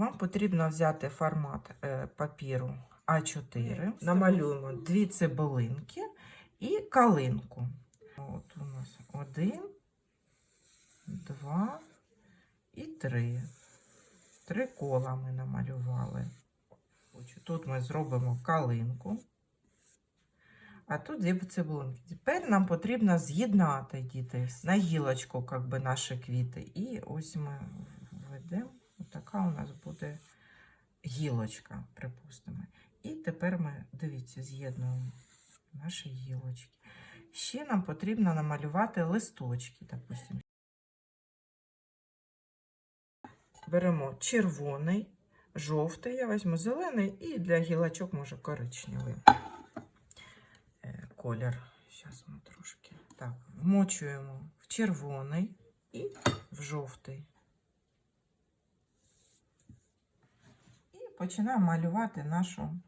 вам потрібно взяти формат е, папіру А4. Намалюємо дві цибулинки і калинку. От у нас один, два і три. Три кола ми намалювали. Тут ми зробимо калинку. А тут дві цибулинки. Тепер нам потрібно з'єднати діти на гілочку, як би наші квіти. І ось ми введемо. Така у нас буде гілочка, припустимо. І тепер ми, дивіться, з'єднуємо наші гілочки. Ще нам потрібно намалювати листочки, допустимо. Беремо червоний, жовтий, я візьму зелений і для гілочок може коричневий е, колір. Зараз ми трошки. Так, вмочуємо в червоний і в жовтий. І починаємо малювати нашу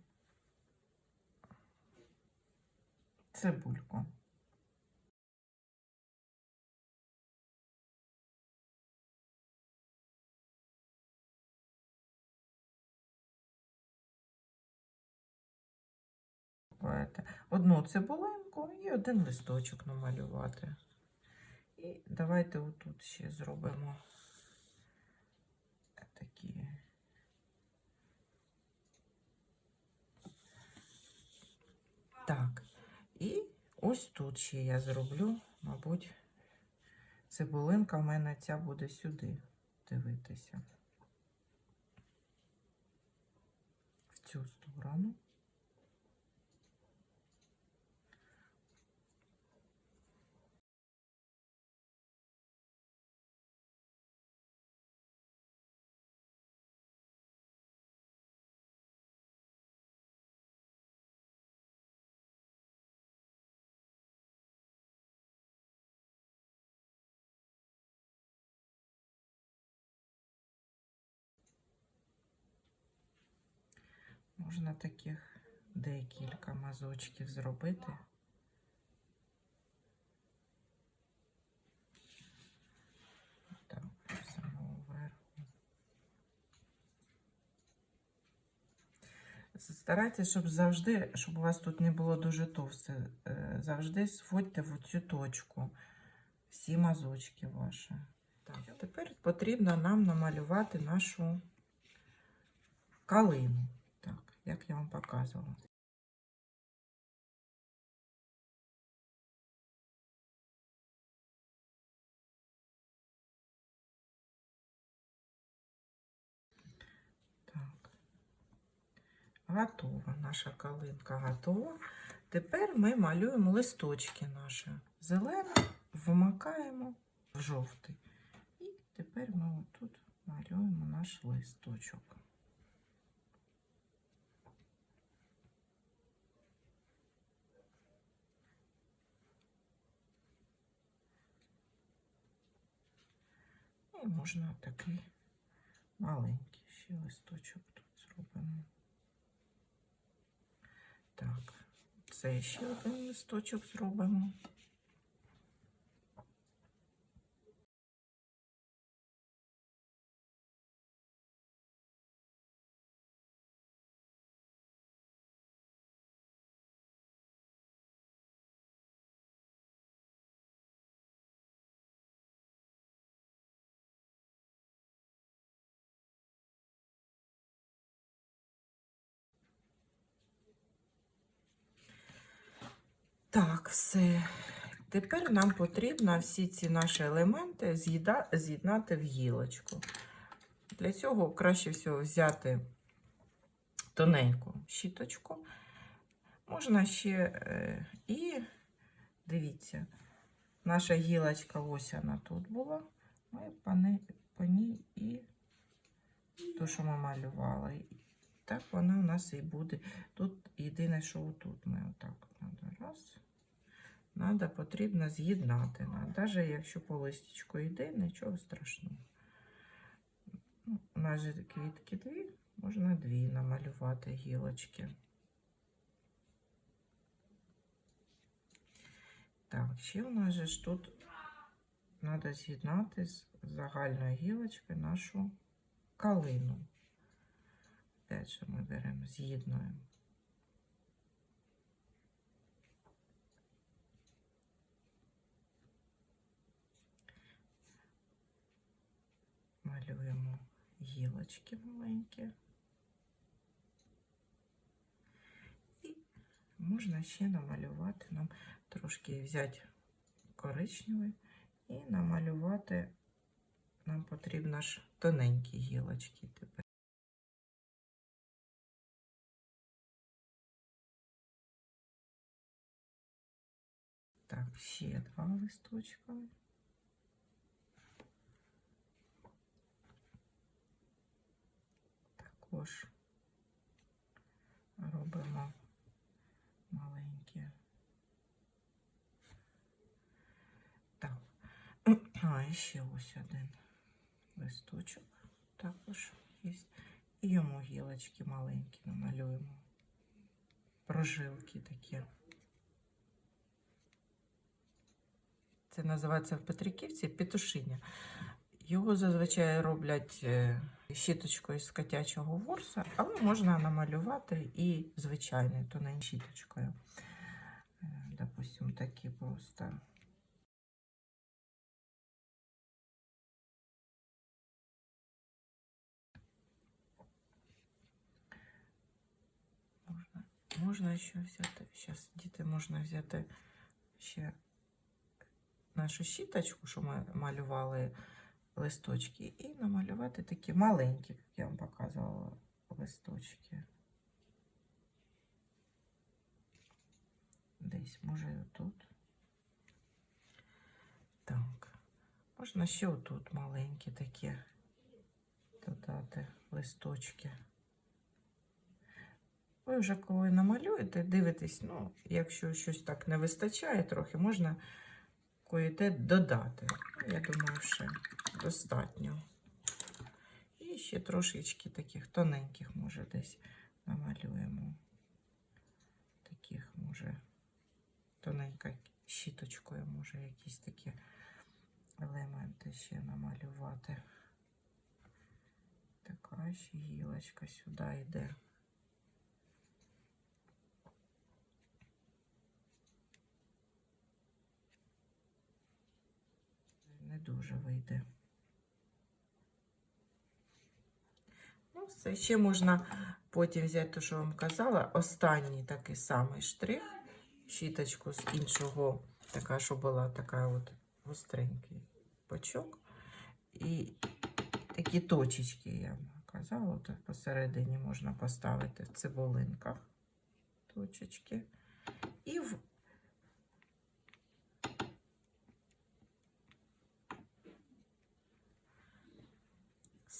цибульку. Одну цибулинку і один листочок намалювати. І давайте отут ще зробимо такі. Так, і ось тут ще я зроблю, мабуть, цибулинка в мене ця буде сюди дивитися. В цю сторону. Можна таких декілька мазочків зробити. Так, самого верху. Старайтесь, щоб завжди, щоб у вас тут не було дуже товсте, е, завжди сводьте в цю точку всі мазочки ваші. Так, тепер потрібно нам намалювати нашу калину. Як я вам показувала. Готова. Наша калинка готова. Тепер ми малюємо листочки наші. Зелений вмикаємо в жовтий. І тепер ми отут малюємо наш листочок. І можна такий маленький ще листочок тут зробимо. Так, це ще один листочок зробимо. Так, все. Тепер нам потрібно всі ці наші елементи з'їда- з'єднати в гілочку. Для цього краще всього взяти тоненьку щіточку. Можна ще е, і дивіться, наша гілочка, ось вона тут була. Ми по ній, і то, що ми малювали. Так вона у нас і буде. Тут єдине, що тут ми отак надо раз. Надо потрібно з'єднати. Навіть якщо по листічку йде, нічого страшного. Ну, У нас же квітки дві, можна дві намалювати гілочки. Так, ще у нас же ж тут треба з'єднати з загальною гілочкою нашу калину. Опять же ми беремо, з'єднуємо. Малюємо гілочки маленькі. І можна ще намалювати нам трошки взяти коричневий і намалювати нам потрібно ж тоненькі гілочки тепер. Так, ще два листочка. Також робимо маленькі. Так. А, і ще ось один листочок також є. І йому гілочки маленькі намалюємо. Прожилки такі. Це називається в Петриківці петушиня. Його зазвичай роблять е, щіточкою з котячого ворса, але можна намалювати і звичайною тоненькою щіточкою. Е, Допустим, такі просто. Можна, можна ще взяти. Зараз, діти, можна взяти ще нашу щіточку, що ми малювали листочки, і намалювати такі маленькі, як я вам показувала, листочки. Десь, може, отут. Так. Можна ще отут маленькі такі додати листочки. Ви вже коли намалюєте, дивитесь, ну, якщо щось так не вистачає трохи, можна кое-те додати. Я думаю, ще достатньо. І ще трошечки таких тоненьких, може, десь намалюємо. Таких, може, тоненька щіточкою, може, якісь такі елементи ще намалювати. Така ще гілочка сюди йде. Не дуже вийде. Ну, все, ще можна потім взяти те, що вам казала, останній такий самий штрих, щіточку з іншого, така, що була така от гостренький бочок. І такі точечки, я вам казала, от посередині можна поставити в цибулинках точечки. І в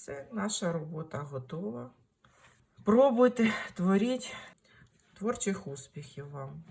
Все, наша робота готова. Пробуйте, творіть. Творчих успіхів вам.